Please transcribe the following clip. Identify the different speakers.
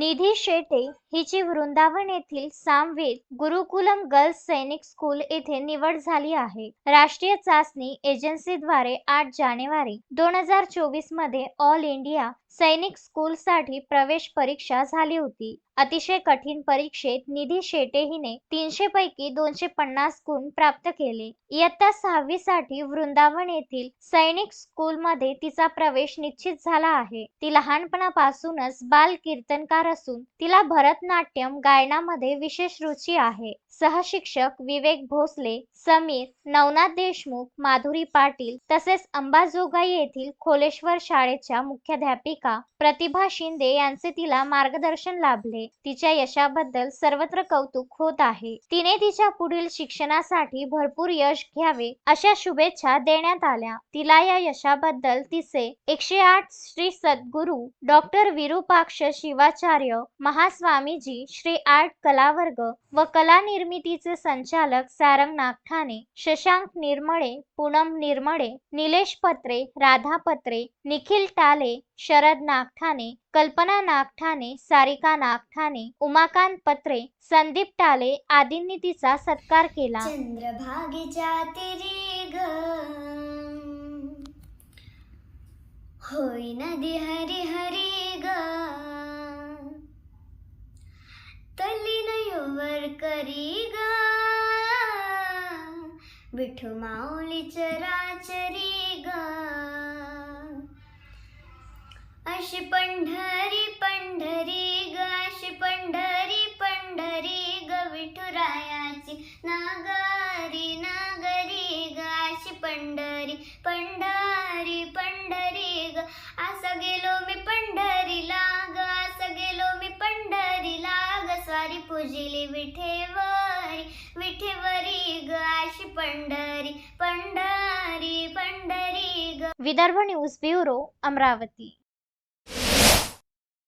Speaker 1: निधी शेटे हिची वृंदावन येथील Samved Gurukulam girls Sainik school येथे निवड झाली आहे. राष्ट्रीय चाचणी एजन्सीद्वारे आठ जानेवारी दोन हजार चोवीसमध्ये ऑल इंडिया सैनिक स्कूल साठी प्रवेश परीक्षा झाली होती. अतिशय कठीण परीक्षेत निधी शेटे हिने तीनशे पैकी दोनशे पन्नास गुण प्राप्त केले. इयत्ता सहावी साठी वृंदावन येथील सैनिक स्कूल मध्ये तिचा प्रवेश निश्चित झाला आहे. ती लहानपणापासूनच बाल कीर्तनकार असून तिला भरतनाट्यम गायनामध्ये विशेष रुची आहे. सहशिक्षक विवेक भोसले समीर नवनाथ देशमुख माधुरी पाटील तसेच अंबाजोगाई येथील खोलेश्वर शाळेच्या मुख्याध्यापिका प्रतिभा शिंदे यांचे तिला मार्गदर्शन लाभले. तिच्या यशाबद्दल सर्वत्र कौतुक होत आहे. तिने तिच्या पुढील शिक्षणासाठी भरपूर यश घ्यावे अशा शुभेच्छा देण्यात आल्या. तिला या यशाबद्दल तिचे एकशे आठ श्री सद्गुरू डॉक्टर विरूपाक्ष शिवाचार्य महास्वामीजी श्री आर्ट कलावर्ग व कला निर्मितीचे संचालक सारंग नागठाणे शशांक निर्मळे पूनम निर्मळे निलेश पत्रे राधा पत्रे निखिल टाले शरद नागठाणे कल्पना नागठाणे सारिका नागठाणे उमाकांत पत्रे संदीप टाले आदींनी तिचा सत्कार केला.
Speaker 2: चंद्रभागेच्या तिरी ग. होई नदी हरी हरी ग. तल्लीन नयोवर करी ग. विठू माऊली चराचरी ग. अशी पंढ गाशी नागरी नागरी गाशी पंढरी पंढरी पंढरी ग. असं गेलो मी पंढरीला ग असं गेलो मी पंढरीला ग. स्वारी पूजिली विठेवरी विठेवरी ग अशी पंढरी पंढरी पंढरी ग.
Speaker 1: Vidarbha news bureau Amravati.